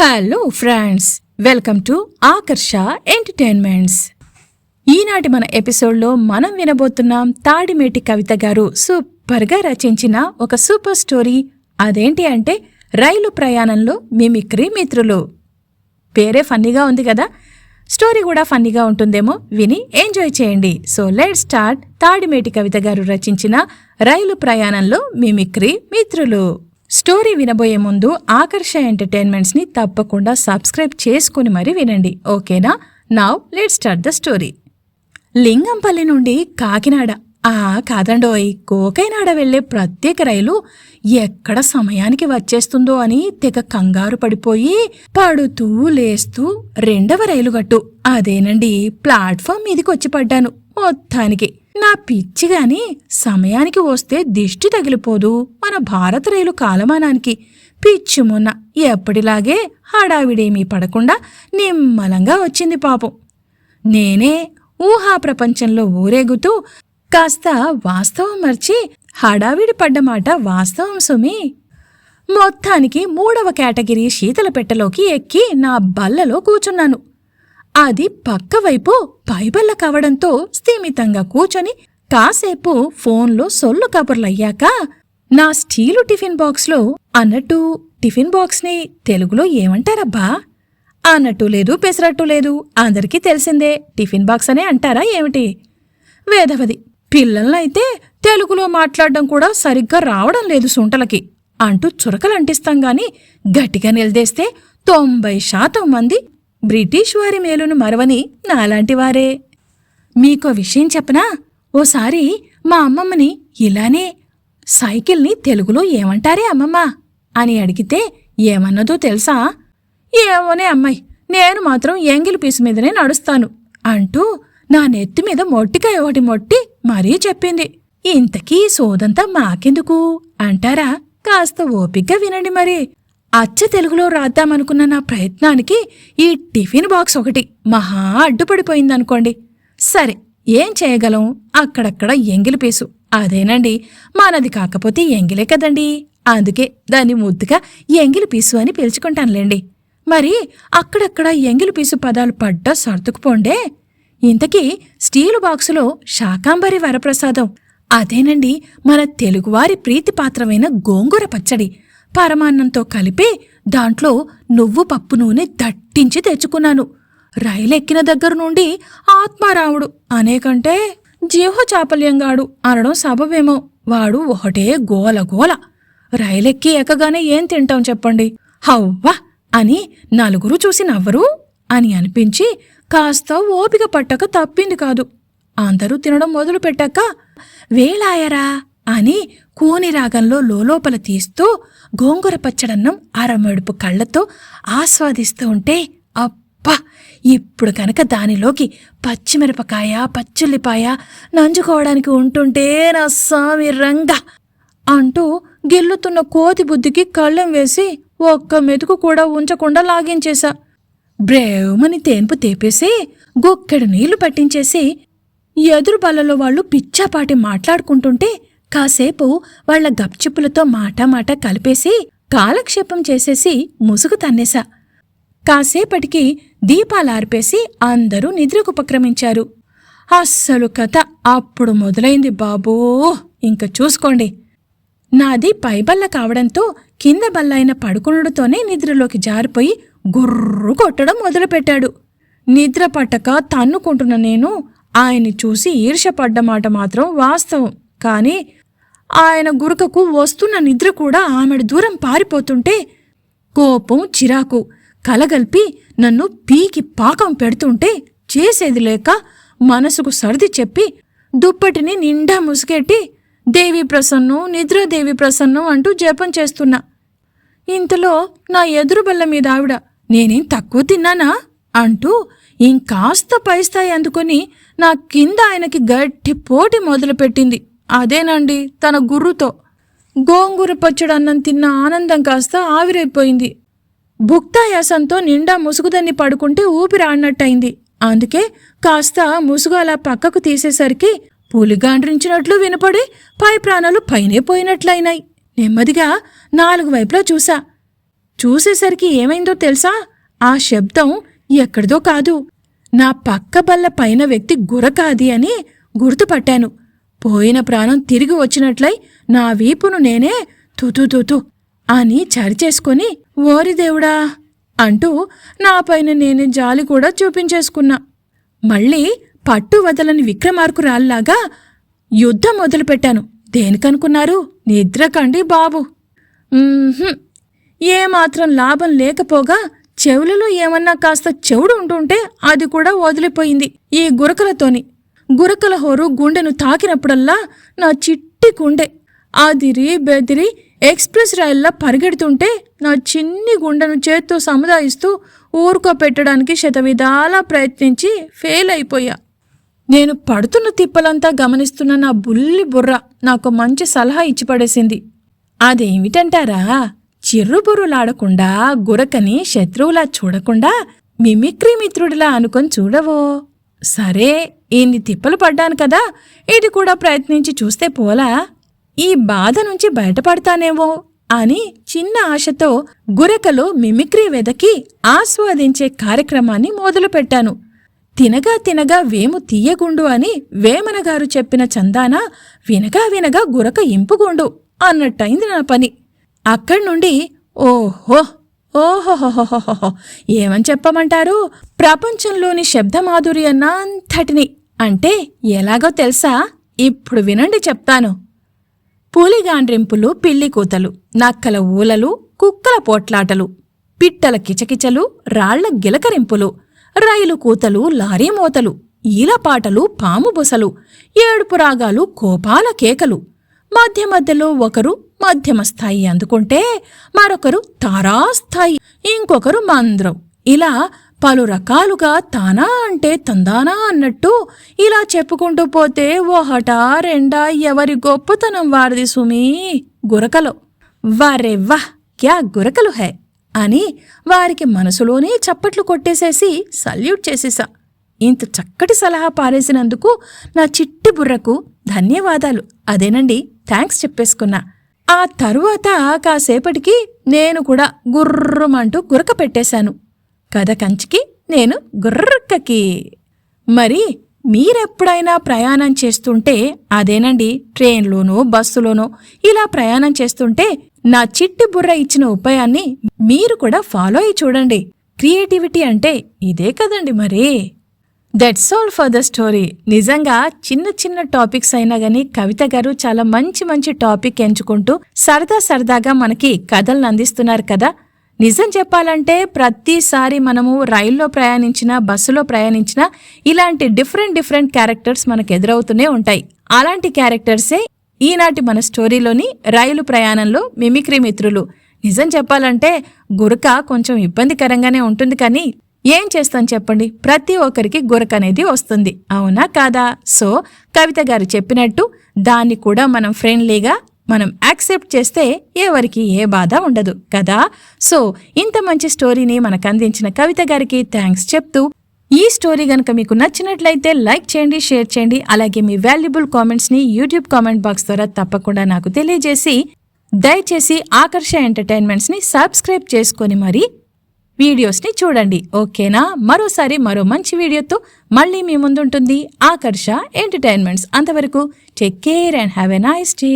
Hello friends welcome to Akarsha entertainments ఈనాటి మన ఎపిసోడ్లో మనం వినబోతున్నాం తాడిమేటి కవిత గారు సూపర్గా రచించిన ఒక సూపర్ స్టోరీ. అదేంటి అంటే రైలు ప్రయాణంలో మిమిక్రీ మిత్రులు. పేరే ఫన్నీగా ఉంది కదా? స్టోరీ కూడా ఫన్నీగా ఉంటుందేమో? విని ఎంజాయ్ చేయండి. So let start Tadimeti Kavitha garu రచించిన రైలు ప్రయాణంలో మిమిక్రీ మిత్రులు. స్టోరీ వినబోయే ముందు ఆకర్ష ఎంటర్టైన్మెంట్స్ని తప్పకుండా సబ్స్క్రైబ్ చేసుకుని మరీ వినండి ఓకేనా? Now let start the story Lingampalli నుండి కాకినాడ ఆ కాదండోయ్ కోకైనాడ వెళ్ళే ప్రత్యేక రైలు ఎక్కడ సమయానికి వచ్చేస్తుందో అని తెగ కంగారు పడిపోయి పడుతూ లేస్తూ రెండవ రైలు గట్టు అదేనండి ప్లాట్ఫామ్ మీదికి వచ్చి పడ్డాను మొత్తానికి. నా పిచ్చిగాని సమయానికి వస్తే దిష్టి తగిలిపోదు మన భారత రైలు కాలమానానికి. పిచ్చి మొన్న ఎప్పటిలాగే హడావిడేమీ పడకుండా నిమ్మలంగా వచ్చింది పాపం. నేనే ఊహా ప్రపంచంలో ఊరేగుతూ కాస్త వాస్తవం మర్చి హడావిడి పడ్డమాట వాస్తవం సుమి. మొత్తానికి మూడవ కేటగిరీ శీతల పెట్టెలోకి ఎక్కి నా బల్లలో కూచున్నాను అది పక్కవైపు పైబల్ల కావడంతో స్థిమితంగా కూచొని కాసేపు ఫోన్లో సొల్లు కబుర్లయ్యాక నా స్టీలు టిఫిన్ బాక్స్లో అన్నట్టు టిఫిన్ బాక్స్ని తెలుగులో ఏమంటారబ్బా? అన్నట్టు లేదు పెసరట్టు లేదు అందరికీ తెలిసిందే టిఫిన్ బాక్స్ అనే అంటారా ఏమిటి? వేదవది పిల్లలనైతే తెలుగులో మాట్లాడడం కూడా సరిగ్గా రావడం లేదు సుంటలకి అంటూ చురకలంటిస్తాం గాని గట్టిగా నిలదేస్తే తొంభై శాతం మంది బ్రిటిష్ వారి మేలును మరవని నాలాంటివారే మీకో విషయం చెప్పనా? ఓసారి మా అమ్మమ్మని ఇలానే సైకిల్ని తెలుగులో ఏమంటారే అమ్మమ్మ? అని అడిగితే ఏమన్నదో తెలుసా? ఏమోనే అమ్మాయి నేను మాత్రం ఎంగిలి పీసు మీదనే నడుస్తాను అంటూ నా నెత్తి మీద మొట్టికాయ ఒకటి మొట్టి మరీ చెప్పింది. ఇంతకీ సోదంతా మాకెందుకు? అంటారా? కాస్త ఓపిగ్గా వినండి మరి. అచ్చ తెలుగులో రాద్దామనుకున్న నా ప్రయత్నానికి ఈ టిఫిన్ బాక్స్ ఒకటి మహా అడ్డుపడిపోయిందనుకోండి. సరే ఏం చేయగలం? అక్కడక్కడ ఎంగిలి పేసు. అదేనండి మనది కాకపోతే ఎంగిలే కదండి. అందుకే దాన్ని ముద్దుగా ఎంగిలి పీసు అని పిలుచుకుంటానులేండి. మరి అక్కడక్కడ ఎంగిలి పీసు పదాలు పడ్డా సర్దుకుపోండే? ఇంతకీ స్టీలు బాక్సులో శాకాంబరి వరప్రసాదం. అదేనండి మన తెలుగువారి ప్రీతిపాత్రమైన గోంగూర పచ్చడి. పరమాన్నంతో కలిపి దాంట్లో నువ్వు పప్పు నూనె దట్టించి తెచ్చుకున్నాను. రైలెక్కిన దగ్గర నుండి ఆత్మారావుడు అనేకంటే జీవ చాపల్యంగాడు అనడం సబవేమో వాడు ఒకటే గోల గోల. రైలెక్కి ఎక్కగానే ఏం తింటాం చెప్పండి? హవ్వా! అని నలుగురు చూసి నవ్వరు అని అనిపించి కాస్త ఓపిక పట్టక తప్పింది కాదు. అందరూ తినడం మొదలు పెట్టాక వేళాయరా అని కూని రాగంలో లోలోపల తీస్తూ గోంగూర పచ్చడన్నం అరమడుపు కళ్ళతో ఆస్వాదిస్తూ ఉంటే అబ్బా! ఇప్పుడు కనుక దానిలోకి పచ్చిమిరపకాయ పచ్చుల్లిపాయ నంజుకోవడానికి ఉంటుంటే నా సామి రంగా! అంటూ గిల్లుతున్న కోతి బుద్ధికి కళ్ళెం వేసి ఒక్క మెతుకు కూడా ఉంచకుండా లాగించేశా. బ్రేవమని తేన్పు తేపేసి గొక్కెడు నీళ్ళు పట్టించేసి ఎదురు బల్లలో వాళ్ళు పిచ్చాపాటి మాట్లాడుకుంటుంటే కాసేపు వాళ్ళ గప్చిప్పులతో మాట మాట కలిపేసి కాలక్షేపం చేసేసి ముసుగు తన్నేశా. కాసేపటికి దీపాలార్పేసి అందరూ నిద్రకుపక్రమించారు అస్సలు కథ అప్పుడు మొదలైంది బాబూ. ఇంక చూసుకోండి. నాది పైబల్ల కావడంతో కింద బల్లైన పడుకునుడుతోనే నిద్రలోకి జారిపోయి గుర్రు కొట్టడం మొదలుపెట్టాడు. నిద్ర పట్టక తన్నుకుంటున్న నేను ఆయన్ని చూసి ఈర్షపడ్డమాట మాత్రం వాస్తవం. కానీ ఆయన గురకకు వస్తున్న నిద్ర కూడా ఆమెడు దూరం పారిపోతుంటే కోపం చిరాకు కలగల్పి నన్ను పీకి పాకం పెడుతుంటే చేసేది లేక మనసుకు సర్ది చెప్పి దుప్పటిని నిండా ముసుగెట్టి దేవి ప్రసన్నం నిద్రాదేవి ప్రసన్నం అంటూ జపం చేస్తున్నా. ఇంతలో నా ఎదురు బల్ల మీద ఆవిడ నేనేం తక్కువ తిన్నానా? అంటూ ఇంకాస్త పైస్థాయి అందుకొని నా కింద ఆయనకి గట్టి పోటీ మొదలుపెట్టింది. అదేనండి తన గుర్రుతో. గోంగూర పచ్చడి అన్నం తిన్న ఆనందం కాస్త ఆవిరైపోయింది. భుక్తాయాసంతో నిండా ముసుగుదన్ని పడుకుంటే ఊపిరి ఆడినట్టయింది. అందుకే కాస్త ముసుగు అలా పక్కకు తీసేసరికి పులిగాండ్రించినట్లు వినపడి పై ప్రాణాలు పైనే పోయినట్లయినాయి. నెమ్మదిగా నాలుగు వైపులా చూసా. చూసేసరికి ఏమైందో తెలుసా? ఆ శబ్దం ఎక్కడిదో కాదు. నా పక్క బల్ల పైన వ్యక్తి గురకాది అని గుర్తుపట్టాను. పోయిన ప్రాణం తిరిగి వచ్చినట్లై నా వీపును నేనే తుతు అని చరిచేసుకొని ఓరి దేవుడా అంటూ నాపైన నేను నేనే జాలి కూడా చూపించేసుకున్నా. మళ్ళీ పట్టు వదలని విక్రమార్కురాల్లాగా యుద్ధం మొదలుపెట్టాను. దేనికనుకున్నారు? నిద్రకండి బాబు. ఏమాత్రం లాభం లేకపోగా చెవులలో ఏమన్నా కాస్త చెవుడు ఉంటుంటే అది కూడా వదిలిపోయింది ఈ గురకలతోని. గురకల హోరు గుండెను తాకినప్పుడల్లా నా చిట్టి గుండె ఆదిరి బెదిరి ఎక్స్ప్రెస్ రైల్లా పరిగెడుతుంటే నా చిన్ని గుండెను చేత్తో సముదాయిస్తూ ఊరుకో పెట్టడానికి శతవిధాలా ప్రయత్నించి ఫెయిల్ అయిపోయా. నేను పడుతున్న తిప్పలంతా గమనిస్తున్న నా బుల్లి బుర్ర నాకు మంచి సలహా ఇచ్చి పడేసింది. అదేమిటంటారా? చిర్రుబుర్రులాడకుండా గురకని శత్రువులా చూడకుండా మిమిక్రీ మిత్రుడిలా అనుకొని చూడవో? సరే ఇన్ని తిప్పలు పడ్డాను కదా ఇది కూడా ప్రయత్నించి చూస్తే పోలా. ఈ బాధ నుంచి బయటపడతానేమో అని చిన్న ఆశతో గురకలో మిమిక్రీ వెదకి ఆస్వాదించే కార్యక్రమాన్ని మొదలుపెట్టాను. తినగా తినగా వేము తీయగుండు అని వేమనగారు చెప్పిన చందాన వినగా వినగా గురక ఇంపుగుండు అన్నట్టయింది నా పని. అక్కడి నుండి ఓహో ఓహోహోహోహో ఏమని చెప్పమంటారు? ప్రపంచంలోని శబ్దమాధుర్యన్నంతటిని అంటే ఎలాగో తెలుసా? ఇప్పుడు వినండి చెప్తాను. పూలిగాండ్రింపులు పిల్లి కూతలు నక్కల ఊలలు కుక్కల పోట్లాటలు పిట్టల కిచకిచలు రాళ్ళ గిలకరింపులు రైలు కూతలు లారీ మోతలు ఈలపాటలు పాము బుసలు ఏడుపు రాగాలు కోపాల కేకలు. మధ్య మధ్యలో ఒకరు మధ్యమ స్థాయి అందుకుంటే మరొకరు తారాస్థాయి ఇంకొకరు మంద్రం. ఇలా పలు రకాలుగా తానా అంటే తందానా అన్నట్టు ఇలా చెప్పుకుంటూ పోతే ఓహటా రెండా ఎవరి గొప్పతనం వారిది సుమీ? గురకలో. వారే వాహ్ క్యా గురకలు హై? అని వారికి మనసులోనే చప్పట్లు కొట్టేసేసి సల్యూట్ చేసేసా. ఇంత చక్కటి సలహా పారేసినందుకు నా చిట్టి బుర్రకు ధన్యవాదాలు. అదేనండి థ్యాంక్స్ చెప్పేసుకున్నా. ఆ తరువాత కాసేపటికి నేను కూడా గుర్రమంటూ గురక పెట్టేశాను. కథ కంచికి నేను గుర్రక్కకి. మరి మీరెప్పుడైనా ప్రయాణం చేస్తుంటే అదేనండి ట్రైన్లోనో బస్సులోనో ఇలా ప్రయాణం చేస్తుంటే నా చిట్టి బుర్ర ఇచ్చిన ఉపాయాన్ని మీరు కూడా ఫాలో అయి చూడండి. క్రియేటివిటీ అంటే ఇదే కదండి మరి. That's all for the story నిజంగా చిన్న చిన్న టాపిక్స్ అయినా గానీ కవిత గారు చాలా మంచి మంచి టాపిక్ ఎంచుకుంటూ సరదా సరదాగా మనకి కథలను అందిస్తున్నారు కదా. నిజం చెప్పాలంటే ప్రతిసారి మనము రైల్లో ప్రయాణించినా బస్సులో ప్రయాణించినా ఇలాంటి డిఫరెంట్ డిఫరెంట్ క్యారెక్టర్స్ మనకు ఎదురవుతూనే ఉంటాయి. అలాంటి క్యారెక్టర్సే ఈనాటి మన స్టోరీలోని రైలు ప్రయాణంలో మిమిక్రీ మిత్రులు. నిజం చెప్పాలంటే గురక కొంచెం ఇబ్బందికరంగానే ఉంటుంది కానీ ఏం చేస్తాం చెప్పండి? ప్రతి ఒక్కరికి గురక అనేది వస్తుంది. అవునా కాదా? సో కవిత గారు చెప్పినట్టు దాన్ని కూడా మనం ఫ్రెండ్లీగా మనం యాక్సెప్ట్ చేస్తే ఎవరికి ఏ బాధ ఉండదు కదా? సో ఇంత మంచి స్టోరీని మనకు అందించిన కవిత గారికి థ్యాంక్స్ చెప్తూ ఈ స్టోరీ గనక మీకు నచ్చినట్లయితే లైక్ చేయండి షేర్ చేయండి అలాగే మీ వాల్యుబుల్ కామెంట్స్ని యూట్యూబ్ కామెంట్ బాక్స్ ద్వారా తప్పకుండా నాకు తెలియజేసి దయచేసి ఆకర్ష ఎంటర్టైన్మెంట్స్ని సబ్స్క్రైబ్ చేసుకొని మరి వీడియోస్ని చూడండి ఓకేనా? మరోసారి మరో మంచి వీడియోతో మళ్ళీ మీ ముందుంటుంది ఆకర్ష ఎంటర్టైన్మెంట్స్ అంతవరకు take care and have a nice day